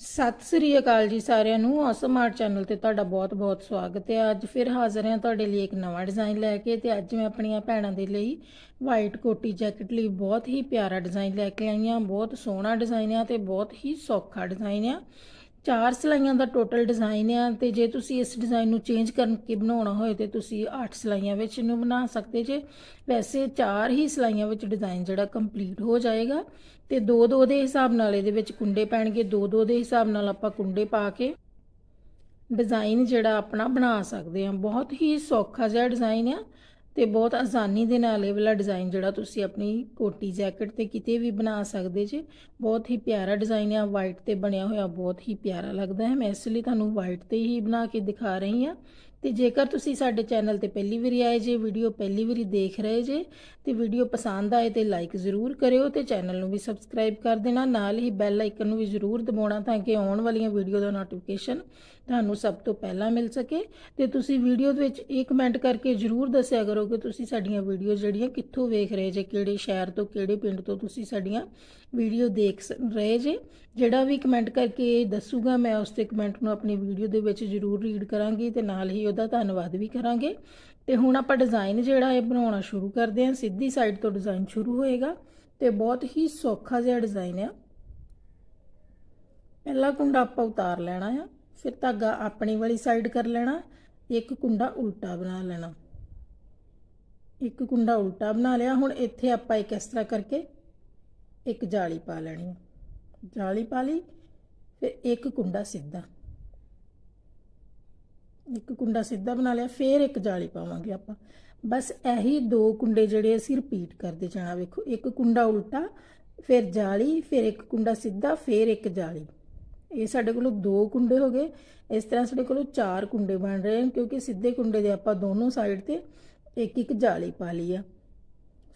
ਸਤਿ ਸ੍ਰੀ ਅਕਾਲ ਜੀ ਸਾਰਿਆਂ ਨੂੰ। ਔਸਮ ਆਰਟ ਚੈਨਲ ਤੇ ਤੁਹਾਡਾ ਬਹੁਤ-ਬਹੁਤ ਸਵਾਗਤ ਹੈ। ਅੱਜ ਫਿਰ ਹਾਜ਼ਰ ਹਾਂ ਤੁਹਾਡੇ ਲਈ ਇੱਕ ਨਵਾਂ ਡਿਜ਼ਾਈਨ ਲੈ ਕੇ ਤੇ ਅੱਜ ਮੈਂ ਆਪਣੀਆਂ ਭੈਣਾਂ ਦੇ ਲਈ ਵਾਈਟ ਕੋਟੀ ਜੈਕਟ ਲਈ ਬਹੁਤ ਹੀ ਪਿਆਰਾ ਡਿਜ਼ਾਈਨ ਲੈ ਕੇ ਆਈ ਹਾਂ। ਬਹੁਤ ਸੋਹਣਾ ਡਿਜ਼ਾਈਨ ਆ ਤੇ ਬਹੁਤ ਹੀ ਸੌਖਾ ਡਿਜ਼ਾਈਨ ਆ। ਚਾਰ ਸਲਾਈਆਂ ਦਾ ਟੋਟਲ ਡਿਜ਼ਾਈਨ ਆ ਤੇ ਜੇ ਤੁਸੀਂ ਇਸ ਡਿਜ਼ਾਈਨ ਨੂੰ ਚੇਂਜ ਕਰਕੇ ਬਣਾਉਣਾ ਹੋਏ ਤੇ ਤੁਸੀਂ 8 ਸਲਾਈਆਂ ਵਿੱਚ ਇਹਨੂੰ ਬਣਾ ਸਕਦੇ ਜੇ। ਵੈਸੇ ਚਾਰ ਹੀ ਸਲਾਈਆਂ ਵਿੱਚ ਡਿਜ਼ਾਈਨ ਜਿਹੜਾ ਕੰਪਲੀਟ ਹੋ ਜਾਏਗਾ ਤੇ ਦੋ ਦੋ ਦੇ ਹਿਸਾਬ ਨਾਲ ਇਹਦੇ ਵਿੱਚ ਕੁੰਡੇ ਪੈਣਗੇ ਦੋ ਦੋ ਦੇ ਹਿਸਾਬ ਨਾਲ ਆਪਾਂ ਕੁੰਡੇ ਪਾ ਕੇ ਡਿਜ਼ਾਈਨ ਜਿਹੜਾ ਆਪਣਾ ਬਣਾ ਸਕਦੇ ਹਾਂ। ਬਹੁਤ ਹੀ ਸੌਖਾ ਜਿਹਾ ਡਿਜ਼ਾਈਨ ਆ। ਤੇ ਬਹੁਤ ਆਸਾਨੀ ਦੇ ਨਾਲ ਇਹ ਵਾਲਾ ਡਿਜ਼ਾਈਨ ਜਿਹੜਾ ਤੁਸੀਂ ਆਪਣੀ ਕੋਟੀ ਜੈਕਟ ਤੇ ਕਿਤੇ ਵੀ ਬਣਾ ਸਕਦੇ ਜੇ। ਬਹੁਤ ਹੀ ਪਿਆਰਾ ਡਿਜ਼ਾਈਨ ਆ ਵਾਈਟ ਤੇ ਬਣਿਆ ਹੋਇਆ ਬਹੁਤ ਹੀ ਪਿਆਰਾ ਲੱਗਦਾ ਹੈ। ਮੈਂ ਇਸ ਲਈ ਤੁਹਾਨੂੰ ਵਾਈਟ ਤੇ ਹੀ ਬਣਾ ਕੇ ਦਿਖਾ ਰਹੀ ਹਾਂ। ਤੇ ਜੇਕਰ ਤੁਸੀਂ ਸਾਡੇ ਚੈਨਲ ਤੇ ਪਹਿਲੀ ਵਾਰੀ ਆਏ ਜੇ, ਵੀਡੀਓ ਪਹਿਲੀ ਵਾਰੀ ਦੇਖ ਰਹੇ ਜੇ, ਤੇ ਵੀਡੀਓ ਪਸੰਦ ਆਏ ਤੇ ਲਾਈਕ ਜ਼ਰੂਰ ਕਰਿਓ ਤੇ ਚੈਨਲ ਨੂੰ ਵੀ ਸਬਸਕ੍ਰਾਈਬ ਕਰ ਦੇਣਾ। ਨਾਲ ਹੀ ਬੈਲ ਆਈਕਨ ਨੂੰ ਵੀ ਜ਼ਰੂਰ ਦਬਾਉਣਾ ਤਾਂ ਕਿ ਆਉਣ ਵਾਲੀਆਂ ਵੀਡੀਓ ਦਾ ਨੋਟੀਫਿਕੇਸ਼ਨ ਤੁਹਾਨੂੰ ਸਭ ਤੋਂ ਪਹਿਲਾਂ ਮਿਲ ਸਕੇ। ਤੇ ਤੁਸੀਂ ਵੀਡੀਓ ਦੇ ਵਿੱਚ ਇਹ ਕਮੈਂਟ ਕਰਕੇ ਜ਼ਰੂਰ ਦੱਸਿਆ ਕਰੋ ਕਿ ਤੁਸੀਂ ਸਾਡੀਆਂ ਵੀਡੀਓ ਜਿਹੜੀਆਂ ਕਿੱਥੋਂ ਵੇਖ ਰਹੇ ਜੇ, ਕਿਹੜੇ ਸ਼ਹਿਰ ਤੋਂ, ਕਿਹੜੇ ਪਿੰਡ ਤੋਂ ਤੁਸੀਂ ਸਾਡੀਆਂ ਵੀਡੀਓ ਦੇਖ ਰਹੇ ਜੇ। ਜਿਹੜਾ ਵੀ ਕਮੈਂਟ ਕਰਕੇ ਦੱਸੂਗਾ, ਮੈਂ ਉਸ ਤੇ ਕਮੈਂਟ ਨੂੰ ਆਪਣੀ ਵੀਡੀਓ ਦੇ ਵਿੱਚ ਜ਼ਰੂਰ ਰੀਡ ਕਰਾਂਗੀ ਤੇ ਨਾਲ ਹੀ ਉਹਦਾ ਧੰਨਵਾਦ ਵੀ ਕਰਾਂਗੇ। ਤੇ ਹੁਣ ਆਪਾਂ ਡਿਜ਼ਾਈਨ ਜਿਹੜਾ ਇਹ ਬਣਾਉਣਾ ਸ਼ੁਰੂ ਕਰਦੇ ਹਾਂ, ਸਿੱਧੀ ਸਾਈਡ ਤੋਂ ਡਿਜ਼ਾਈਨ ਸ਼ੁਰੂ ਹੋਏਗਾ ਤੇ ਬਹੁਤ ਹੀ ਸੌਖਾ ਜਿਹਾ ਡਿਜ਼ਾਈਨ ਆ। ਪਹਿਲਾ ਕੁੰਡਾ ਆਪਾਂ ਉਤਾਰ ਲੈਣਾ ਆ, ਫਿਰ ਧਾਗਾ ਆਪਣੀ ਵਾਲੀ ਸਾਈਡ ਕਰ ਲੈਣਾ, ਇੱਕ ਕੁੰਡਾ ਉਲਟਾ ਬਣਾ ਲੈਣਾ। ਇੱਕ ਕੁੰਡਾ ਉਲਟਾ ਬਣਾ ਲਿਆ, ਹੁਣ ਇੱਥੇ ਆਪਾਂ ਇੱਕ ਇਸ ਤਰ੍ਹਾਂ ਕਰਕੇ ਇੱਕ ਜਾਲੀ ਪਾ ਲੈਣੀ ਹੈ ਜਾਲੀ ਪਾ ਲਈ ਫਿਰ ਇੱਕ ਕੁੰਡਾ ਸਿੱਧਾ। ਇੱਕ ਕੁੰਡਾ ਸਿੱਧਾ ਬਣਾ ਲਿਆ, ਫਿਰ ਇੱਕ ਜਾਲੀ ਪਾਵਾਂਗੇ ਆਪਾਂ। ਬਸ ਇਹੀ ਦੋ ਕੁੰਡੇ ਜਿਹੜੇ ਅਸੀਂ ਰਿਪੀਟ ਕਰਦੇ ਜਾਣਾ, ਵੇਖੋ, ਇੱਕ ਕੁੰਡਾ ਉਲਟਾ, ਫਿਰ ਜਾਲੀ, ਫਿਰ ਇੱਕ ਕੁੰਡਾ ਸਿੱਧਾ, ਫਿਰ ਇੱਕ ਜਾਲੀ। ਇਹ ਸਾਡੇ ਕੋਲੋਂ ਦੋ ਕੁੰਡੇ ਹੋ ਗਏ। ਇਸ ਤਰ੍ਹਾਂ ਸਾਡੇ ਕੋਲੋਂ ਚਾਰ ਕੁੰਡੇ ਬਣ ਰਹੇ ਹਨ, ਕਿਉਂਕਿ ਸਿੱਧੇ ਕੁੰਡੇ ਦੇ ਆਪਾਂ ਦੋਨੋਂ ਸਾਈਡ ਤੇ ਇੱਕ ਇੱਕ ਜਾਲੀ ਪਾ ਲਈ ਆ।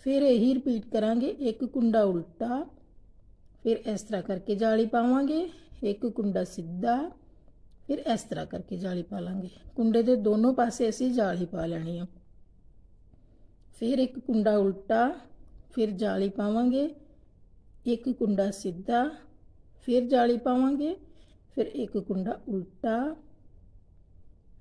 ਫਿਰ ਇਹੀ ਰਿਪੀਟ ਕਰਾਂਗੇ, ਇੱਕ ਕੁੰਡਾ ਉਲਟਾ ਫਿਰ ਇਸ ਤਰ੍ਹਾਂ ਕਰਕੇ ਜਾਲੀ ਪਾਵਾਂਗੇ, ਇੱਕ ਕੁੰਡਾ ਸਿੱਧਾ, ਫਿਰ ਇਸ ਤਰ੍ਹਾਂ ਕਰਕੇ ਜਾਲੀ ਪਾ ਲਾਂਗੇ। ਕੁੰਡੇ ਦੇ ਦੋਨੋਂ ਪਾਸੇ ਅਸੀਂ ਜਾਲੀ ਪਾ ਲੈਣੀ ਆ। ਫਿਰ ਇੱਕ ਕੁੰਡਾ ਉਲਟਾ, ਫਿਰ ਜਾਲੀ ਪਾਵਾਂਗੇ, ਇੱਕ ਕੁੰਡਾ ਸਿੱਧਾ, ਫਿਰ ਜਾਲੀ ਪਾਵਾਂਗੇ, ਫਿਰ ਇੱਕ ਕੁੰਡਾ ਉਲਟਾ,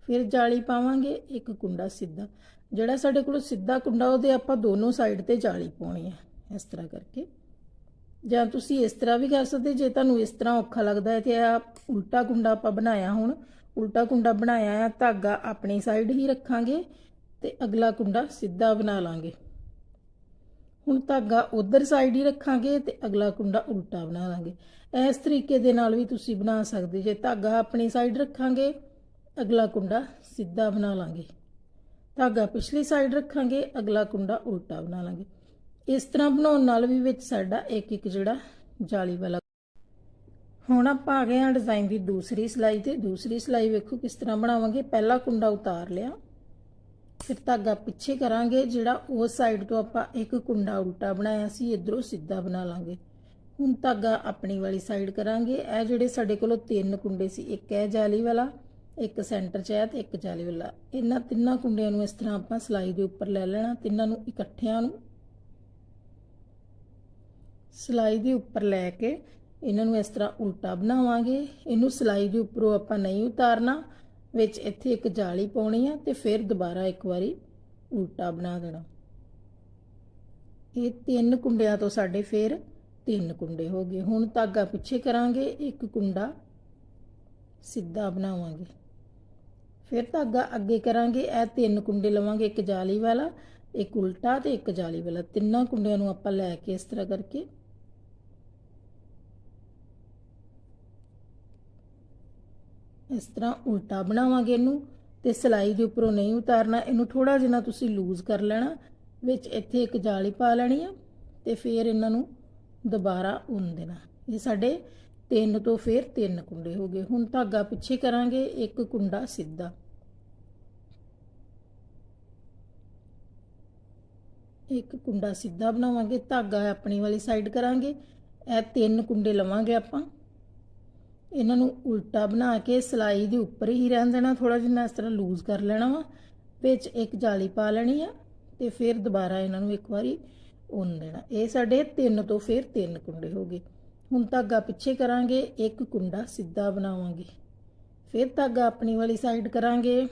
ਫਿਰ ਜਾਲੀ ਪਾਵਾਂਗੇ, ਇੱਕ ਕੁੰਡਾ ਸਿੱਧਾ। ਜਿਹੜਾ ਸਾਡੇ ਕੋਲ ਸਿੱਧਾ ਕੁੰਡਾ, ਉਹਦੇ ਆਪਾਂ ਦੋਨੋਂ ਸਾਈਡ ਤੇ ਜਾਲੀ ਪਾਉਣੀ ਹੈ ਇਸ ਤਰ੍ਹਾਂ ਕਰਕੇ। ਜਾਂ ਤੁਸੀਂ ਇਸ ਤਰ੍ਹਾਂ ਵੀ ਕਰ ਸਕਦੇ, ਜੇ ਤੁਹਾਨੂੰ ਇਸ ਤਰ੍ਹਾਂ ਔਖਾ ਲੱਗਦਾ ਹੈ ਤੇ ਆ ਉਲਟਾ ਕੁੰਡਾ ਆਪਾਂ ਬਣਾਇਆ ਹੁਣ। ਉਲਟਾ ਕੁੰਡਾ ਬਣਾਇਆ ਆ, ਧਾਗਾ ਆਪਣੀ ਸਾਈਡ ਹੀ ਰੱਖਾਂਗੇ ਤੇ ਅਗਲਾ ਕੁੰਡਾ ਸਿੱਧਾ ਬਣਾ ਲਾਂਗੇ। ਹੁਣ ਧਾਗਾ ਉਧਰ ਸਾਈਡ ਹੀ ਰੱਖਾਂਗੇ ਤੇ ਅਗਲਾ ਕੁੰਡਾ ਉਲਟਾ ਬਣਾ ਲਾਂਗੇ। ਇਸ ਤਰੀਕੇ ਦੇ ਨਾਲ ਵੀ ਤੁਸੀਂ ਬਣਾ ਸਕਦੇ, ਜੇ ਧਾਗਾ ਆਪਣੀ ਸਾਈਡ ਰੱਖਾਂਗੇ, ਅਗਲਾ ਕੁੰਡਾ ਸਿੱਧਾ ਬਣਾ ਲਾਂਗੇ। ਧਾਗਾ ਪਿਛਲੀ ਸਾਈਡ ਰੱਖਾਂਗੇ, ਅਗਲਾ ਕੁੰਡਾ ਉਲਟਾ ਬਣਾ ਲਾਂਗੇ। ਇਸ ਤਰ੍ਹਾਂ ਬਣਾਉਣ ਨਾਲ ਵੀ ਵਿੱਚ ਸਾਡਾ ਇੱਕ ਇੱਕ ਜਿਹੜਾ ਜਾਲੀ ਵਾਲਾ ਹੁਣ ਆਪਾਂ ਆ ਗਏ ਹਾਂ ਡਿਜ਼ਾਈਨ ਦੀ ਦੂਸਰੀ ਸਿਲਾਈ ਤੇ ਦੂਸਰੀ ਸਿਲਾਈ ਵੇਖੋ ਕਿਸ ਤਰ੍ਹਾਂ ਬਣਾਵਾਂਗੇ। ਪਹਿਲਾ ਕੁੰਡਾ ਉਤਾਰ ਲਿਆ। ਫਿਰ ਧਾਗਾ ਪਿੱਛੇ ਕਰਾਂਗੇ ਜਿਹੜਾ ਉਸ ਸਾਈਡ ਤੋਂ ਆਪਾਂ ਇੱਕ ਕੁੰਡਾ ਉਲਟਾ ਬਣਾਇਆ ਸੀ, ਇਧਰੋਂ ਸਿੱਧਾ ਬਣਾ ਲਾਂਗੇ। ਹੁਣ ਧਾਗਾ ਆਪਣੀ ਵਾਲੀ ਸਾਈਡ ਕਰਾਂਗੇ। ਇਹ ਜਿਹੜੇ ਸਾਡੇ ਕੋਲੋਂ ਤਿੰਨ ਕੁੰਡੇ ਸੀ, ਇੱਕ ਹੈ ਜਾਲੀ ਵਾਲਾ, ਇੱਕ ਸੈਂਟਰ 'ਚ ਹੈ ਤੇ ਇੱਕ ਜਾਲੀ ਵਾਲਾ। ਇਹਨਾਂ ਤਿੰਨਾਂ ਕੁੰਡਿਆਂ ਨੂੰ ਇਸ ਤਰ੍ਹਾਂ ਆਪਾਂ ਸਿਲਾਈ ਦੇ ਉੱਪਰ ਲੈ ਲੈਣਾ, ਤਿੰਨਾਂ ਨੂੰ ਇਕੱਠਿਆਂ ਨੂੰ ਸਲਾਈ ਦੇ ਉੱਪਰ ਲੈ ਕੇ ਇਹਨਾਂ ਨੂੰ ਇਸ ਤਰ੍ਹਾਂ ਉਲਟਾ ਬਣਾਵਾਂਗੇ। ਇਹਨੂੰ ਸਲਾਈ ਦੇ ਉੱਪਰੋਂ ਆਪਾਂ ਨਹੀਂ ਉਤਾਰਨਾ, ਵਿੱਚ ਇੱਥੇ ਇੱਕ ਜਾਲੀ ਪਾਉਣੀ ਆ ਤੇ ਫਿਰ ਦੁਬਾਰਾ ਇੱਕ ਵਾਰੀ ਉਲਟਾ ਬਣਾ ਦੇਣਾ। ਇਹ ਤਿੰਨ ਕੁੰਡਿਆਂ ਤੋਂ ਸਾਡੇ ਫਿਰ ਤਿੰਨ ਕੁੰਡੇ ਹੋ ਗਏ। ਹੁਣ ਧਾਗਾ ਪਿੱਛੇ ਕਰਾਂਗੇ, ਇੱਕ ਕੁੰਡਾ ਸਿੱਧਾ ਬਣਾਵਾਂਗੇ। ਫਿਰ ਧਾਗਾ ਅੱਗੇ ਕਰਾਂਗੇ, ਇਹ ਤਿੰਨ ਕੁੰਡੇ ਲਵਾਂਗੇ, ਇੱਕ ਜਾਲੀ ਵਾਲਾ, ਇੱਕ ਉਲਟਾ ਤੇ ਇੱਕ ਜਾਲੀ ਵਾਲਾ। ਤਿੰਨਾਂ ਕੁੰਡਿਆਂ ਨੂੰ ਆਪਾਂ ਲੈ ਕੇ ਇਸ ਤਰ੍ਹਾਂ ਕਰਕੇ ਇਸ ਤਰ੍ਹਾਂ ਉਲਟਾ ਬਣਾਵਾਂਗੇ ਇਹਨੂੰ ਤੇ ਸਲਾਈ ਦੇ ਉੱਪਰੋਂ ਨਹੀਂ ਉਤਾਰਨਾ, ਇਹਨੂੰ ਥੋੜਾ ਜਿਹਾ ਤੁਸੀਂ ਲੂਜ਼ ਕਰ ਲੈਣਾ, ਵਿੱਚ ਇੱਥੇ ਇੱਕ ਜਾਲੀ ਪਾ ਲੈਣੀ ਆ ਤੇ ਫਿਰ ਇਹਨਾਂ ਨੂੰ ਦੁਬਾਰਾ ਉਨ ਦੇਣਾ। ਇਹ ਸਾਡੇ ਤਿੰਨ ਤੋਂ ਫਿਰ ਤਿੰਨ ਕੁੰਡੇ ਹੋ ਗਏ। ਹੁਣ ਧਾਗਾ ਪਿੱਛੇ ਕਰਾਂਗੇ, ਇੱਕ ਕੁੰਡਾ ਸਿੱਧਾ। ਇੱਕ ਕੁੰਡਾ ਸਿੱਧਾ ਬਣਾਵਾਂਗੇ, ਧਾਗਾ ਆਪਣੀ ਵਾਲੀ ਸਾਈਡ ਕਰਾਂਗੇ, ਇਹ ਤਿੰਨ ਕੁੰਡੇ ਲਵਾਂਗੇ ਆਪਾਂ। ਇਹਨਾਂ ਨੂੰ ਉਲਟਾ ਬਣਾ ਕੇ ਸਲਾਈ ਦੇ ਉੱਪਰ ਹੀ ਰਹਿਣ ਦੇਣਾ ਥੋੜਾ ਜਿਹਾ ਇਸ ਤਰ੍ਹਾਂ ਲੂਜ਼ ਕਰ ਲੈਣਾ ਵਾ। ਵਿੱਚ ਇੱਕ ਜਾਲੀ ਪਾ ਲੈਣੀ ਆ ਤੇ ਫਿਰ ਦੁਬਾਰਾ ਇਹਨਾਂ ਨੂੰ ਇੱਕ ਵਾਰੀ ਉਨ ਦੇਣਾ। ਇਹ ਸਾਡੇ ਤਿੰਨ ਤੋਂ ਫਿਰ ਤਿੰਨ ਕੁੰਡੇ ਹੋ ਗਏ। ਹੁਣ ਧਾਗਾ ਪਿੱਛੇ ਕਰਾਂਗੇ, ਇੱਕ ਕੁੰਡਾ ਸਿੱਧਾ ਬਣਾਵਾਂਗੇ। ਫਿਰ ਧਾਗਾ ਆਪਣੀ ਵਾਲੀ ਸਾਈਡ ਕਰਾਂਗੇ।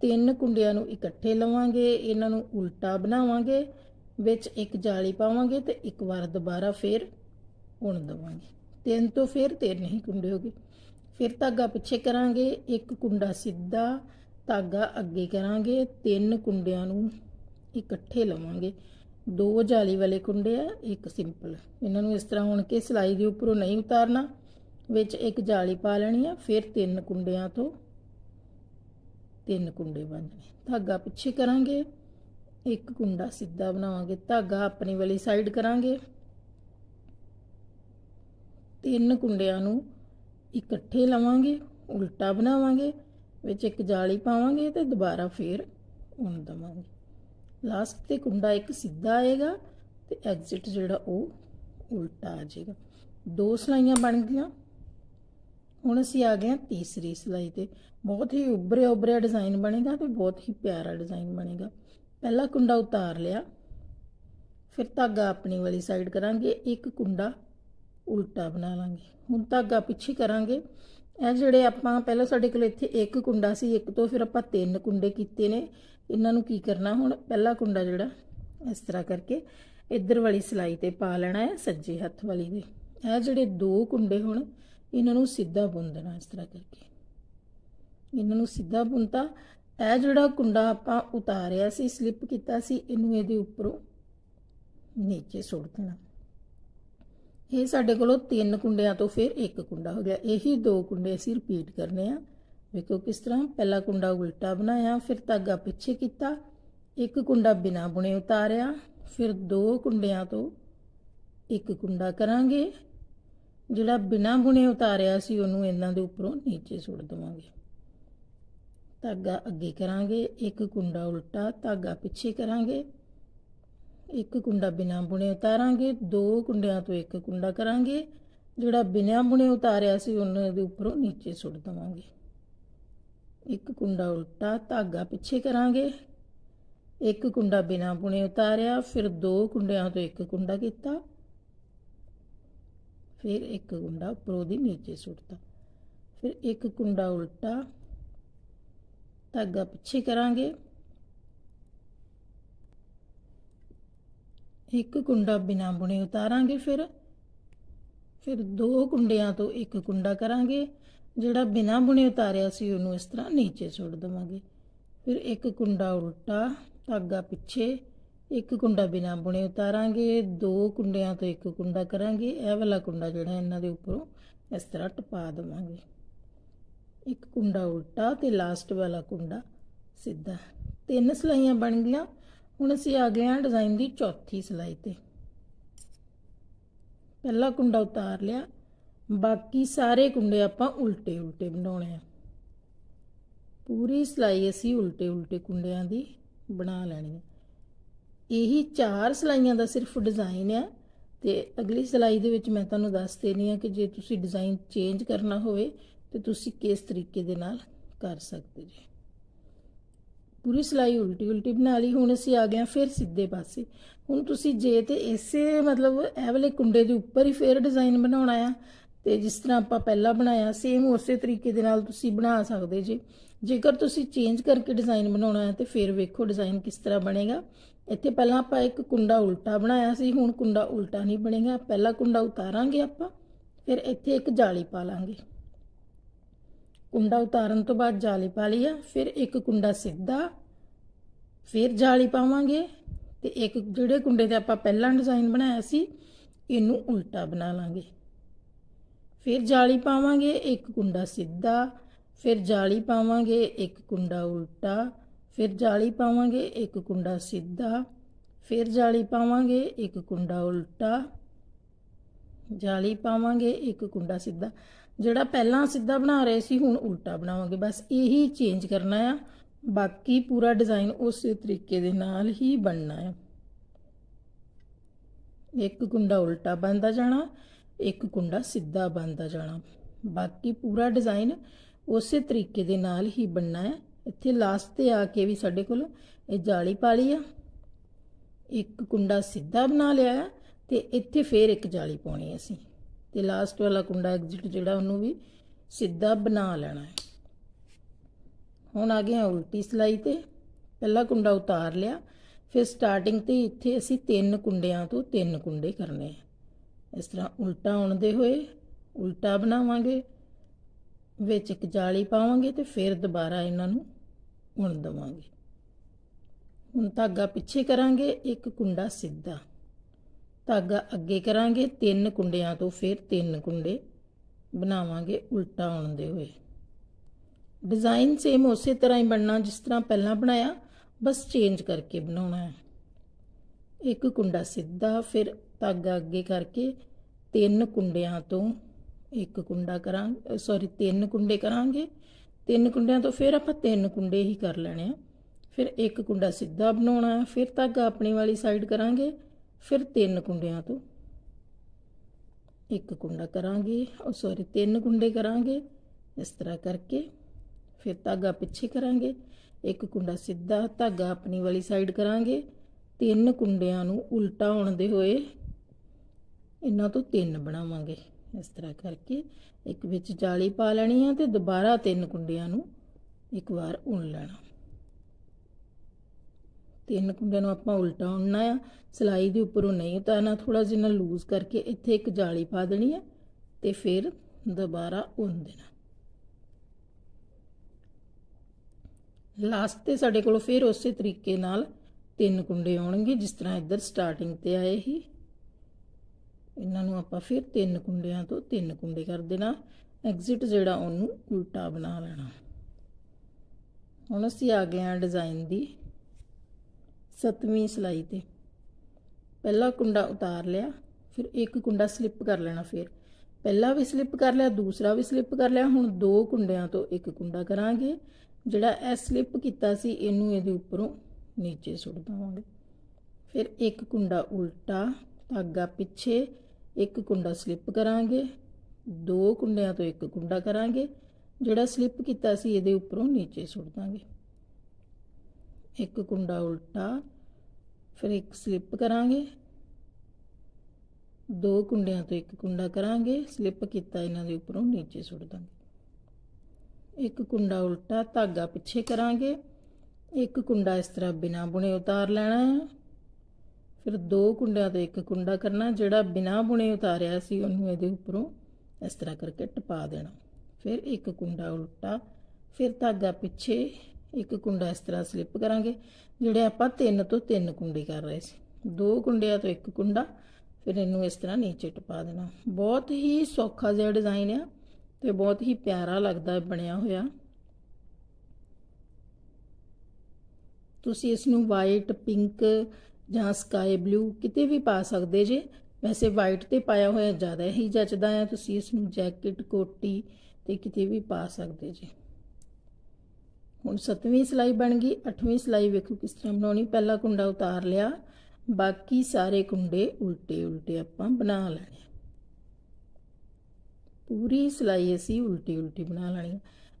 ਤਿੰਨ ਕੁੰਡਿਆਂ ਨੂੰ ਇਕੱਠੇ ਲਵਾਂਗੇ, ਇਹਨਾਂ ਨੂੰ ਉਲਟਾ ਬਣਾਵਾਂਗੇ। ਵਿੱਚ ਇੱਕ ਜਾਲੀ ਪਾਵਾਂਗੇ ਤੇ ਇੱਕ ਵਾਰ ਦੁਬਾਰਾ ਫਿਰ ਉਣ ਦਵਾਂਗੇ। ਤਿੰਨ ਤੋਂ ਫਿਰ ਤਿੰਨ ਹੀ ਕੁੰਡੇ ਹੋ ਗਏ। ਫਿਰ ਧਾਗਾ ਪਿੱਛੇ ਕਰਾਂਗੇ, ਇੱਕ ਕੁੰਡਾ ਸਿੱਧਾ, ਧਾਗਾ ਅੱਗੇ ਕਰਾਂਗੇ, ਤਿੰਨ ਕੁੰਡਿਆਂ ਨੂੰ ਇਕੱਠੇ ਲਵਾਂਗੇ। ਦੋ ਜਾਲੀ ਵਾਲੇ ਕੁੰਡੇ ਆ, ਇੱਕ ਸਿੰਪਲ। ਇਹਨਾਂ ਨੂੰ ਇਸ ਤਰ੍ਹਾਂ ਹੁਣ ਕੇ ਸਿਲਾਈ ਦੇ ਉੱਪਰੋਂ ਨਹੀਂ ਉਤਾਰਨਾ, ਵਿੱਚ ਇੱਕ ਜਾਲੀ ਪਾ ਲੈਣੀ ਆ, ਫਿਰ ਤਿੰਨ ਕੁੰਡਿਆਂ ਤੋਂ ਤਿੰਨ ਕੁੰਡੇ ਬਣਨੇ ਧਾਗਾ ਪਿੱਛੇ ਕਰਾਂਗੇ, ਇੱਕ ਕੁੰਡਾ ਸਿੱਧਾ ਬਣਾਵਾਂਗੇ। ਧਾਗਾ ਆਪਣੀ ਵਾਲੀ ਸਾਈਡ ਕਰਾਂਗੇ। ਤਿੰਨ ਕੁੰਡਿਆਂ ਨੂੰ ਇਕੱਠੇ ਲਵਾਂਗੇ, ਉਲਟਾ ਬਣਾਵਾਂਗੇ, ਵਿੱਚ ਇੱਕ ਜਾਲੀ ਪਾਵਾਂਗੇ ਤੇ ਦੁਬਾਰਾ ਫੇਰ ਉਣ ਦਵਾਂਗੇ। ਲਾਸਟ ਤੇ ਕੁੰਡਾ ਇੱਕ ਸਿੱਧਾ ਆਏਗਾ ਤੇ ਐਗਜ਼ਿਟ ਜਿਹੜਾ ਉਹ ਉਲਟਾ ਆ ਜਾਏਗਾ। ਦੋ ਸਲਾਈਆਂ ਬਣ ਗਈਆਂ। ਹੁਣ ਅਸੀਂ ਆ ਗਏ ਹਾਂ ਤੀਸਰੀ ਸਲਾਈ ਤੇ। ਬਹੁਤ ਹੀ ਉੱਭਰਿਆ ਉੱਭਰਿਆ ਡਿਜ਼ਾਈਨ ਬਣੇਗਾ ਤੇ ਬਹੁਤ ਹੀ ਪਿਆਰਾ ਡਿਜ਼ਾਈਨ ਬਣੇਗਾ। ਪਹਿਲਾ ਕੁੰਡਾ ਉਤਾਰ ਲਿਆ। ਫਿਰ ਧਾਗਾ ਆਪਣੀ ਵਾਲੀ ਸਾਈਡ ਕਰਾਂਗੇ। ਇੱਕ ਕੁੰਡਾ ਉਲਟਾ ਬਣਾ ਲਾਂਗੇ। ਹੁਣ ਧਾਗਾ ਪਿੱਛੇ ਕਰਾਂਗੇ। ਇਹ ਜਿਹੜੇ ਆਪਾਂ, ਪਹਿਲਾਂ ਸਾਡੇ ਕੋਲ ਇੱਥੇ ਇੱਕ ਕੁੰਡਾ ਸੀ, ਇੱਕ ਤੋਂ ਫਿਰ ਆਪਾਂ ਤਿੰਨ ਕੁੰਡੇ ਕੀਤੇ ਨੇ। ਇਹਨਾਂ ਨੂੰ ਕੀ ਕਰਨਾ ਹੁਣ? ਪਹਿਲਾ ਕੁੰਡਾ ਜਿਹੜਾ, ਇਸ ਤਰ੍ਹਾਂ ਕਰਕੇ ਇੱਧਰ ਵਾਲੀ ਸਲਾਈ ਤੇ ਪਾ ਲੈਣਾ ਹੈ, ਸੱਜੇ ਹੱਥ ਵਾਲੀ ਦੇ। ਇਹ ਜਿਹੜੇ ਦੋ ਕੁੰਡੇ ਹੁਣ, ਇਹਨਾਂ ਨੂੰ ਸਿੱਧਾ ਬੁਣ ਦੇਣਾ ਇਸ ਤਰ੍ਹਾਂ ਕਰਕੇ। ਇਹਨਾਂ ਨੂੰ ਸਿੱਧਾ ਬੁਣਤਾ ਇਹ ਜਿਹੜਾ ਕੁੰਡਾ ਆਪਾਂ ਉਤਾਰਿਆ ਸੀ, ਸਲਿੱਪ ਕੀਤਾ ਸੀ, ਇਹਨੂੰ ਇਹਦੇ ਉੱਪਰੋਂ ਨੀਚੇ ਸੁੱਟ ਦੇਣਾ। ਇਹ ਸਾਡੇ ਕੋਲੋਂ ਤਿੰਨ ਕੁੰਡਿਆਂ ਤੋਂ ਫਿਰ ਇੱਕ ਕੁੰਡਾ ਹੋ ਗਿਆ। ਇਹੀ ਦੋ ਕੁੰਡੇ ਅਸੀਂ ਰਿਪੀਟ ਕਰਨੇ ਆ। ਵੇਖੋ ਕਿਸ ਤਰ੍ਹਾਂ ਪਹਿਲਾ ਕੁੰਡਾ ਉਲਟਾ ਬਣਾਇਆ, ਫਿਰ ਧਾਗਾ ਪਿੱਛੇ ਕੀਤਾ, ਇੱਕ ਕੁੰਡਾ ਬਿਨਾ ਬੁਣੇ ਉਤਾਰਿਆ, ਫਿਰ ਦੋ ਕੁੰਡਿਆਂ ਤੋਂ ਇੱਕ ਕੁੰਡਾ ਕਰਾਂਗੇ। ਜਿਹੜਾ ਬਿਨਾ ਬੁਣੇ ਉਤਾਰਿਆ ਸੀ, ਉਹਨੂੰ ਇਹਨਾਂ ਦੇ ਉੱਪਰੋਂ ਨੀਚੇ ਸੁੱਟ ਦਵਾਂਗੇ। ਧਾਗਾ ਅੱਗੇ ਕਰਾਂਗੇ, ਇੱਕ ਕੁੰਡਾ ਉਲਟਾ ਧਾਗਾ ਪਿੱਛੇ ਕਰਾਂਗੇ। ਇੱਕ ਕੁੰਡਾ ਬਿਨਾ ਬੁਣੇ ਉਤਾਰਾਂਗੇ, ਦੋ ਕੁੰਡਿਆਂ ਤੋਂ ਇੱਕ ਕੁੰਡਾ ਕਰਾਂਗੇ। ਜਿਹੜਾ ਬਿਨਾ ਬੁਣੇ ਉਤਾਰਿਆ ਸੀ, ਉਹਨਾਂ ਦੇ ਉੱਪਰੋਂ ਨੀਚੇ ਸੁੱਟ ਦਵਾਂਗੇ। ਇੱਕ ਕੁੰਡਾ ਉਲਟਾ ਧਾਗਾ ਪਿੱਛੇ ਕਰਾਂਗੇ। ਇੱਕ ਕੁੰਡਾ ਬਿਨਾ ਬੁਣੇ ਉਤਾਰਿਆ, ਫਿਰ ਦੋ ਕੁੰਡਿਆਂ ਤੋਂ ਇੱਕ ਕੁੰਡਾ ਕੀਤਾ। ਫਿਰ ਇੱਕ ਕੁੰਡਾ ਉੱਪਰੋਂ ਦੀ ਨੀਚੇ ਸੁੱਟਤਾ। ਫਿਰ ਇੱਕ ਕੁੰਡਾ ਉਲਟਾ ਧਾਗਾ ਪਿੱਛੇ ਕਰਾਂਗੇ। ਇੱਕ ਕੁੰਡਾ ਬਿਨਾ ਬੁਣੇ ਉਤਾਰਾਂਗੇ ਫਿਰ। ਫਿਰ ਦੋ ਕੁੰਡਿਆਂ ਤੋਂ ਇੱਕ ਕੁੰਡਾ ਕਰਾਂਗੇ। ਜਿਹੜਾ ਬਿਨਾ ਬੁਣੇ ਉਤਾਰਿਆ ਸੀ, ਉਹਨੂੰ ਇਸ ਤਰ੍ਹਾਂ ਨੀਚੇ ਸੁੱਟ ਦਵਾਂਗੇ। ਫਿਰ ਇੱਕ ਕੁੰਡਾ ਉਲਟਾ, ਧਾਗਾ ਪਿੱਛੇ, ਇੱਕ ਕੁੰਡਾ ਬਿਨਾ ਬੁਣੇ ਉਤਾਰਾਂਗੇ। ਦੋ ਕੁੰਡਿਆਂ ਤੋਂ ਇੱਕ ਕੁੰਡਾ ਕਰਾਂਗੇ। ਇਹ ਵਾਲਾ ਕੁੰਡਾ ਜਿਹੜਾ ਇਹਨਾਂ ਦੇ ਉੱਪਰੋਂ ਇਸ ਤਰ੍ਹਾਂ ਟਪਾ ਦਵਾਂਗੇ। ਇੱਕ ਕੁੰਡਾ ਉਲਟਾ ਤੇ ਲਾਸਟ ਵਾਲਾ ਕੁੰਡਾ ਸਿੱਧਾ। ਤਿੰਨ ਸਲਾਈਆਂ ਬਣ ਗਈਆਂ। ਹੁਣ ਅਸੀਂ ਆ ਗਏ ਹਾਂ ਡਿਜ਼ਾਈਨ ਦੀ ਚੌਥੀ ਸਿਲਾਈ ਤੇ। ਪਹਿਲਾ ਕੁੰਡਾ ਉਤਾਰ ਲਿਆ, ਬਾਕੀ ਸਾਰੇ ਕੁੰਡੇ ਆਪਾਂ ਉਲਟੇ ਉਲਟੇ ਬਣਾਉਣੇ ਆ। ਪੂਰੀ ਸਿਲਾਈ ਅਸੀਂ ਉਲਟੇ ਉਲਟੇ ਕੁੰਡਿਆਂ ਦੀ ਬਣਾ ਲੈਣੀ ਹੈ ਇਹੀ ਚਾਰ ਸਿਲਾਈਆਂ ਦਾ ਸਿਰਫ ਡਿਜ਼ਾਈਨ ਆ ਤੇ ਅਗਲੀ ਸਿਲਾਈ ਦੇ ਵਿੱਚ ਮੈਂ ਤੁਹਾਨੂੰ ਦੱਸ ਦੇਣੀ ਆ ਕਿ ਜੇ ਤੁਸੀਂ ਡਿਜ਼ਾਈਨ ਚੇਂਜ ਕਰਨਾ ਹੋਵੇ ਤੇ ਤੁਸੀਂ ਕਿਸ ਤਰੀਕੇ ਦੇ ਨਾਲ ਕਰ ਸਕਦੇ ਜੀ। ਪੂਰੀ ਸਲਾਈ ਉਲਟੀ ਉਲਟੀ ਬਣਾ ਲਈ, ਹੁਣ ਅਸੀਂ ਆ ਗਏ ਹਾਂ ਫਿਰ ਸਿੱਧੇ ਪਾਸੇ। ਹੁਣ ਤੁਸੀਂ ਜੇ ਤੇ ਇਸੇ ਮਤਲਬ ਇਹ ਵਾਲੇ ਕੁੰਡੇ ਦੇ ਉੱਪਰ ਹੀ ਫਿਰ ਡਿਜ਼ਾਈਨ ਬਣਾਉਣਾ ਆ ਤੇ ਜਿਸ ਤਰ੍ਹਾਂ ਆਪਾਂ ਪਹਿਲਾਂ ਬਣਾਇਆ ਸੇਮ ਉਸੇ ਤਰੀਕੇ ਦੇ ਨਾਲ ਤੁਸੀਂ ਬਣਾ ਸਕਦੇ ਜੀ। ਜੇਕਰ ਤੁਸੀਂ ਚੇਂਜ ਕਰਕੇ ਡਿਜ਼ਾਈਨ ਬਣਾਉਣਾ ਹੈ ਤੇ ਫਿਰ ਵੇਖੋ ਡਿਜ਼ਾਈਨ ਕਿਸ ਤਰ੍ਹਾਂ ਬਣੇਗਾ। ਇੱਥੇ ਪਹਿਲਾਂ ਆਪਾਂ ਇੱਕ ਕੁੰਡਾ ਉਲਟਾ ਬਣਾਇਆ ਸੀ, ਹੁਣ ਕੁੰਡਾ ਉਲਟਾ ਨਹੀਂ ਬਣੇਗਾ। ਪਹਿਲਾ ਕੁੰਡਾ ਉਤਾਰਾਂਗੇ ਆਪਾਂ, ਫਿਰ ਇੱਥੇ ਇੱਕ ਜਾਲੀ ਪਾ ਲਾਂਗੇ। ਕੁੰਡਾ ਉਤਾਰਨ ਤੋਂ ਬਾਅਦ ਜਾਲੀ ਪਾ ਲਈ ਆ, ਫਿਰ ਇੱਕ ਕੁੰਡਾ ਸਿੱਧਾ, ਫਿਰ ਜਾਲੀ ਪਾਵਾਂਗੇ ਤੇ ਇੱਕ ਜਿਹੜੇ ਕੁੰਡੇ ਤੇ ਆਪਾਂ ਪਹਿਲਾਂ ਡਿਜ਼ਾਈਨ ਬਣਾਇਆ ਸੀ, ਇਹਨੂੰ ਉਲਟਾ ਬਣਾ ਲਾਂਗੇ। ਫਿਰ ਜਾਲੀ ਪਾਵਾਂਗੇ, ਇੱਕ ਕੁੰਡਾ ਸਿੱਧਾ, ਫਿਰ ਜਾਲੀ ਪਾਵਾਂਗੇ, ਇੱਕ ਕੁੰਡਾ ਉਲਟਾ, ਫਿਰ ਜਾਲੀ ਪਾਵਾਂਗੇ, ਇੱਕ ਕੁੰਡਾ ਸਿੱਧਾ, ਫਿਰ ਜਾਲੀ ਪਾਵਾਂਗੇ, ਇੱਕ ਕੁੰਡਾ ਉਲਟਾ, ਜਾਲੀ ਪਾਵਾਂਗੇ, ਇੱਕ ਕੁੰਡਾ ਸਿੱਧਾ। ਜਿਹੜਾ ਪਹਿਲਾਂ ਸਿੱਧਾ ਬਣਾ ਰਹੇ ਸੀ, ਹੁਣ ਉਲਟਾ ਬਣਾਵਾਂਗੇ। ਬਸ ਇਹੀ ਚੇਂਜ ਕਰਨਾ ਆ। ਬਾਕੀ ਪੂਰਾ ਡਿਜ਼ਾਈਨ ਉਸੇ ਤਰੀਕੇ ਦੇ ਨਾਲ ਹੀ ਬਣਨਾ ਆ। ਇੱਕ ਕੁੰਡਾ ਉਲਟਾ ਬਣਦਾ ਜਾਣਾ, ਇੱਕ ਕੁੰਡਾ ਸਿੱਧਾ ਬਣਦਾ ਜਾਣਾ। ਬਾਕੀ ਪੂਰਾ ਡਿਜ਼ਾਈਨ ਉਸੇ ਤਰੀਕੇ ਦੇ ਨਾਲ ਹੀ ਬਣਨਾ ਹੈ ਇੱਥੇ ਲਾਸਟ ਤੇ ਆ ਕੇ ਵੀ ਸਾਡੇ ਕੋਲ ਇਹ ਜਾਲੀ ਪਾਲੀ ਆ। ਇੱਕ ਕੁੰਡਾ ਸਿੱਧਾ ਬਣਾ ਲਿਆ ਹੈ ਤੇ ਇੱਥੇ ਫੇਰ ਇੱਕ ਜਾਲੀ ਪਾਉਣੀ ਅਸੀਂ। ਤੇ ਲਾਸਟ ਵਾਲਾ ਕੁੰਡਾ ਐਗਜ਼ਿਟ ਜਿਹੜਾ ਉਹਨੂੰ ਵੀ ਸਿੱਧਾ ਬਣਾ ਲੈਣਾ ਹੈ। ਹੁਣ ਆ ਗਏ ਉਲਟੀ ਸਲਾਈ ਤੇ। ਪਹਿਲਾ ਕੁੰਡਾ ਉਤਾਰ ਲਿਆ। ਫਿਰ ਸਟਾਰਟਿੰਗ ਤੇ ਇੱਥੇ ਅਸੀਂ ਤਿੰਨ ਕੁੰਡਿਆਂ ਤੋਂ ਤਿੰਨ ਕੁੰਡੇ ਕਰਨੇ ਆ। ਇਸ ਤਰ੍ਹਾਂ ਉਲਟਾ ਆਉਣਦੇ ਹੋਏ ਉਲਟਾ ਬਣਾਵਾਂਗੇ, ਵਿੱਚ ਇੱਕ ਜਾਲੀ ਪਾਵਾਂਗੇ ਤੇ ਫਿਰ ਦੁਬਾਰਾ ਇਹਨਾਂ ਨੂੰ ਉਣ ਦਵਾਂਗੇ। ਹੁਣ ਧਾਗਾ ਪਿੱਛੇ ਕਰਾਂਗੇ, ਇੱਕ ਕੁੰਡਾ ਸਿੱਧਾ। ਧਾਗਾ ਅੱਗੇ ਕਰਾਂਗੇ, ਤਿੰਨ ਕੁੰਡਿਆਂ ਤੋਂ ਫਿਰ ਤਿੰਨ ਕੁੰਡੇ ਬਣਾਵਾਂਗੇ ਉਲਟਾ ਆਉਣਦੇ ਹੋਏ। ਡਿਜ਼ਾਈਨ ਸੇਮ ਉਸੇ ਤਰ੍ਹਾਂ ਹੀ ਬਣਨਾ ਜਿਸ ਤਰ੍ਹਾਂ ਪਹਿਲਾਂ ਬਣਾਇਆ, ਬਸ ਚੇਂਜ ਕਰਕੇ ਬਣਾਉਣਾ ਹੈ। ਇੱਕ ਕੁੰਡਾ ਸਿੱਧਾ ਫਿਰ ਧਾਗਾ ਅੱਗੇ ਕਰਕੇ ਤਿੰਨ ਕੁੰਡਿਆਂ ਤੋਂ ਇੱਕ ਕੁੰਡਾ ਕਰਾਂ ਸੌਰੀ ਤਿੰਨ ਕੁੰਡੇ ਕਰਾਂਗੇ। ਤਿੰਨ ਕੁੰਡਿਆਂ ਤੋਂ ਫਿਰ ਆਪਾਂ ਤਿੰਨ ਕੁੰਡੇ ਹੀ ਕਰ ਲੈਣੇ ਆ। ਫਿਰ ਇੱਕ ਕੁੰਡਾ ਸਿੱਧਾ ਬਣਾਉਣਾ ਫਿਰ ਧਾਗਾ ਆਪਣੀ ਵਾਲੀ ਸਾਈਡ ਕਰਾਂਗੇ। ਫਿਰ ਤਿੰਨ ਕੁੰਡਿਆਂ ਤੋਂ ਇੱਕ ਕੁੰਡਾ ਕਰਾਂਗੇ। ਉਹ ਸੌਰੀ ਤਿੰਨ ਕੁੰਡੇ ਕਰਾਂਗੇ। ਇਸ ਤਰ੍ਹਾਂ ਕਰਕੇ ਫਿਰ ਧਾਗਾ ਪਿੱਛੇ ਕਰਾਂਗੇ। ਇੱਕ ਕੁੰਡਾ ਸਿੱਧਾ ਧਾਗਾ ਆਪਣੀ ਵਾਲੀ ਸਾਈਡ ਕਰਾਂਗੇ। ਤਿੰਨ ਕੁੰਡਿਆਂ ਨੂੰ ਉਲਟਾ ਦੇ ਹੋਏ ਇਹਨਾਂ ਤੋਂ ਤਿੰਨ ਬਣਾਵਾਂਗੇ। ਇਸ ਤਰ੍ਹਾਂ ਕਰਕੇ ਇੱਕ ਵਿੱਚ ਜਾਲੀ ਪਾ ਲੈਣੀ ਆ ਤੇ ਦੁਬਾਰਾ ਤਿੰਨ ਕੁੰਡਿਆਂ ਨੂੰ ਇੱਕ ਵਾਰ ਉਣ ਲੈਣਾ। ਤਿੰਨ ਕੁੰਡਿਆਂ ਨੂੰ ਆਪਾਂ ਉਲਟਾ ਉਣਨਾ ਆ, ਸਲਾਈ ਦੇ ਉੱਪਰੋਂ ਨਹੀਂ ਉਤਾਰਨਾ ਥੋੜਾ ਜਿਹਾ ਲੂਜ਼ ਕਰਕੇ ਇੱਥੇ ਇੱਕ ਜਾਲੀ ਪਾ ਦੇਣੀ ਹੈ ਤੇ ਫਿਰ ਦੁਬਾਰਾ ਉਣ ਦੇਣਾ। ਲਾਸਟ ਤੇ ਸਾਡੇ ਕੋਲ ਫਿਰ ਉਸੇ ਤਰੀਕੇ ਨਾਲ ਤਿੰਨ ਕੁੰਡੇ ਆਉਣਗੇ, ਜਿਸ ਤਰ੍ਹਾਂ ਇੱਧਰ ਸਟਾਰਟਿੰਗ ਤੇ ਆਏ ਹੀ ਇਹਨਾਂ ਨੂੰ ਆਪਾਂ ਫਿਰ ਤਿੰਨ ਕੁੰਡਿਆਂ ਤੋਂ ਤਿੰਨ ਕੁੰਡੇ ਕਰ ਦੇਣਾ ਐਗਜ਼ਿਟ ਜਿਹੜਾ ਉਹਨੂੰ ਉਲਟਾ ਬਣਾ ਲੈਣਾ। ਹੁਣ ਅਸੀਂ ਆ ਗਏ ਹਾਂ ਡਿਜ਼ਾਈਨ ਦੀ। ਸੱਤਵੀਂ ਸਲਾਈ ਤੇ। ਪਹਿਲਾ ਕੁੰਡਾ ਉਤਾਰ ਲਿਆ, ਫਿਰ ਇੱਕ ਕੁੰਡਾ ਸਲਿੱਪ ਕਰ ਲੈਣਾ ਫਿਰ। ਪਹਿਲਾ ਵੀ ਸਲਿੱਪ ਕਰ ਲਿਆ, ਦੂਸਰਾ ਵੀ ਸਲਿੱਪ ਕਰ ਲਿਆ, ਹੁਣ ਦੋ ਕੁੰਡਿਆਂ ਤੋਂ ਇੱਕ ਕੁੰਡਾ ਕਰਾਂਗੇ। ਜਿਹੜਾ ਇਹ ਸਲਿੱਪ ਕੀਤਾ ਸੀ, ਇਹਨੂੰ ਇਹਦੇ ਉੱਪਰੋਂ ਨੀਚੇ ਸੁੱਟ ਦਵਾਂਗੇ। ਫਿਰ ਇੱਕ ਕੁੰਡਾ ਉਲਟਾ, ਧਾਗਾ ਪਿੱਛੇ ਇੱਕ ਕੁੰਡਾ ਸਲਿੱਪ ਕਰਾਂਗੇ। ਦੋ ਕੁੰਡਿਆਂ ਤੋਂ ਇੱਕ ਕੁੰਡਾ ਕਰਾਂਗੇ। ਜਿਹੜਾ ਸਲਿੱਪ ਕੀਤਾ ਸੀ, ਇਹਦੇ ਉੱਪਰੋਂ ਨੀਚੇ ਸੁੱਟ ਦਾਂਗੇ ਇੱਕ ਕੁੰਡਾ ਉਲਟਾ, ਫਿਰ ਇੱਕ ਸਲਿੱਪ ਕਰਾਂਗੇ। ਦੋ ਕੁੰਡਿਆਂ ਤੋਂ ਇੱਕ ਕੁੰਡਾ ਕਰਾਂਗੇ, ਸਲਿੱਪ ਕੀਤਾ ਇਹਨਾਂ ਦੇ ਉੱਪਰੋਂ ਨੀਚੇ ਸੁੱਟ ਦਾਂਗੇ। ਇੱਕ ਕੁੰਡਾ ਉਲਟਾ ਧਾਗਾ ਪਿੱਛੇ ਕਰਾਂਗੇ। ਇੱਕ ਕੁੰਡਾ ਇਸ ਤਰ੍ਹਾਂ ਬਿਨਾ ਬੁਣੇ ਉਤਾਰ ਲੈਣਾ ਹੈ। ਫਿਰ ਦੋ ਕੁੰਡਿਆਂ ਤੋਂ ਇੱਕ ਕੁੰਡਾ ਕਰਨਾ, ਜਿਹੜਾ ਬਿਨਾ ਬੁਣੇ ਉਤਾਰਿਆ ਸੀ, ਉਹਨੂੰ ਇਹਦੇ ਉੱਪਰੋਂ ਇਸ ਤਰ੍ਹਾਂ ਕਰਕੇ ਟਪਾ ਦੇਣਾ। ਫਿਰ ਇੱਕ ਕੁੰਡਾ ਉਲਟਾ, ਫਿਰ ਧਾਗਾ ਪਿੱਛੇ ਇੱਕ ਕੁੰਡਾ ਇਸ ਤਰ੍ਹਾਂ ਸਲਿੱਪ ਕਰਾਂਗੇ, ਜਿਹੜੇ ਆਪਾਂ ਤਿੰਨ ਤੋਂ ਤਿੰਨ ਕੁੰਡੇ ਕਰ ਰਹੇ ਸੀ। ਦੋ ਕੁੰਡਿਆਂ ਤੋਂ ਇੱਕ ਕੁੰਡਾ, ਫਿਰ ਇਹਨੂੰ ਇਸ ਤਰ੍ਹਾਂ ਨੀਚੇ ਟਪਾ ਦੇਣਾ। ਬਹੁਤ ਹੀ ਸੌਖਾ ਜਿਹਾ ਡਿਜ਼ਾਈਨ ਆ ਤੇ ਬਹੁਤ ਹੀ ਪਿਆਰਾ ਲੱਗਦਾ ਬਣਿਆ ਹੋਇਆ। ਤੁਸੀਂ ਇਸ ਨੂੰ ਵਾਈਟ ਪਿੰਕ ਜਾਂ ਸਕਾਈ ਬਲੂ ਕਿਤੇ ਵੀ ਪਾ ਸਕਦੇ ਜੇ। ਵੈਸੇ ਵਾਈਟ ਤੇ ਪਾਇਆ ਹੋਇਆ ਜ਼ਿਆਦਾ ਹੀ ਜੱਚਦਾ ਹੈ। ਤੁਸੀਂ ਇਸ ਨੂੰ ਜੈਕਟ ਕੋਟੀ ਤੇ ਕਿਤੇ ਵੀ ਪਾ ਸਕਦੇ ਜੇ। ਹੁਣ ਸੱਤਵੀਂ ਸਲਾਈ ਬਣ ਗਈ, ਅੱਠਵੀਂ ਸਲਾਈ ਵੇਖੋ ਕਿਸ ਤਰ੍ਹਾਂ ਬਣਾਉਣੀ, ਪਹਿਲਾ ਕੁੰਡਾ ਉਤਾਰ ਲਿਆ, ਬਾਕੀ ਸਾਰੇ ਕੁੰਡੇ ਉਲਟੇ ਉਲਟੇ ਆਪਾਂ ਬਣਾ ਲੈਣੇ ਪੂਰੀ ਸਲਾਈ ਅਸੀਂ ਉਲਟੀ ਉਲਟੀ ਬਣਾ ਲੈਣੀ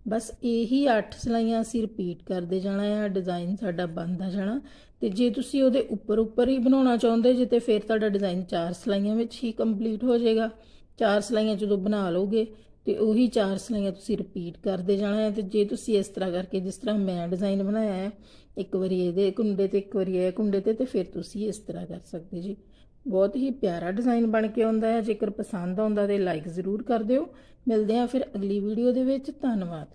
ਬਸ ਇਹੀ 8 ਸਲਾਈਆਂ ਅਸੀਂ ਰਿਪੀਟ ਕਰਦੇ ਜਾਣਾ ਆ ਡਿਜ਼ਾਈਨ ਸਾਡਾ ਬਣਦਾ ਜਾਣਾ। ਤੇ ਜੇ ਤੁਸੀਂ ਉਹਦੇ ਉੱਪਰ ਉੱਪਰ ਹੀ ਬਣਾਉਣਾ ਚਾਹੁੰਦੇ ਜੇ ਤੇ ਫਿਰ ਤੁਹਾਡਾ ਡਿਜ਼ਾਈਨ 4 ਸਲਾਈਆਂ ਵਿੱਚ ਹੀ ਕੰਪਲੀਟ ਹੋ ਜਾਏਗਾ। 4 ਸਲਾਈਆਂ ਜਦੋਂ ਬਣਾ ਲਓਗੇ ਤੇ ਉਹੀ ਚਾਰ ਸਲਾਈਆਂ ਤੁਸੀਂ ਰਿਪੀਟ ਕਰਦੇ ਜਾਣਾ ਹੈ ਤੇ ਜੇ ਤੁਸੀਂ ਇਸ ਤਰ੍ਹਾਂ ਕਰਕੇ ਜਿਸ ਤਰ੍ਹਾਂ ਮੈਂ ਡਿਜ਼ਾਈਨ ਬਣਾਇਆ ਹੈ, ਇੱਕ ਵਾਰੀ ਇਹਦੇ ਕੁੰਡੇ ਤੇ, ਇੱਕ ਵਾਰੀ ਇਹ ਕੁੰਡੇ ਤੇ ਤੇ ਫਿਰ ਤੁਸੀਂ ਇਸ ਤਰ੍ਹਾਂ ਕਰ ਸਕਦੇ ਜੀ। ਬਹੁਤ ਹੀ ਪਿਆਰਾ ਡਿਜ਼ਾਈਨ ਬਣ ਕੇ ਆਉਂਦਾ ਹੈ, ਜੇਕਰ ਪਸੰਦ ਆਉਂਦਾ ਤੇ ਲਾਈਕ ਜ਼ਰੂਰ ਕਰ ਦਿਓ। ਮਿਲਦੇ ਹਾਂ ਫਿਰ ਅਗਲੀ ਵੀਡੀਓ ਦੇ ਵਿੱਚ। ਧੰਨਵਾਦ।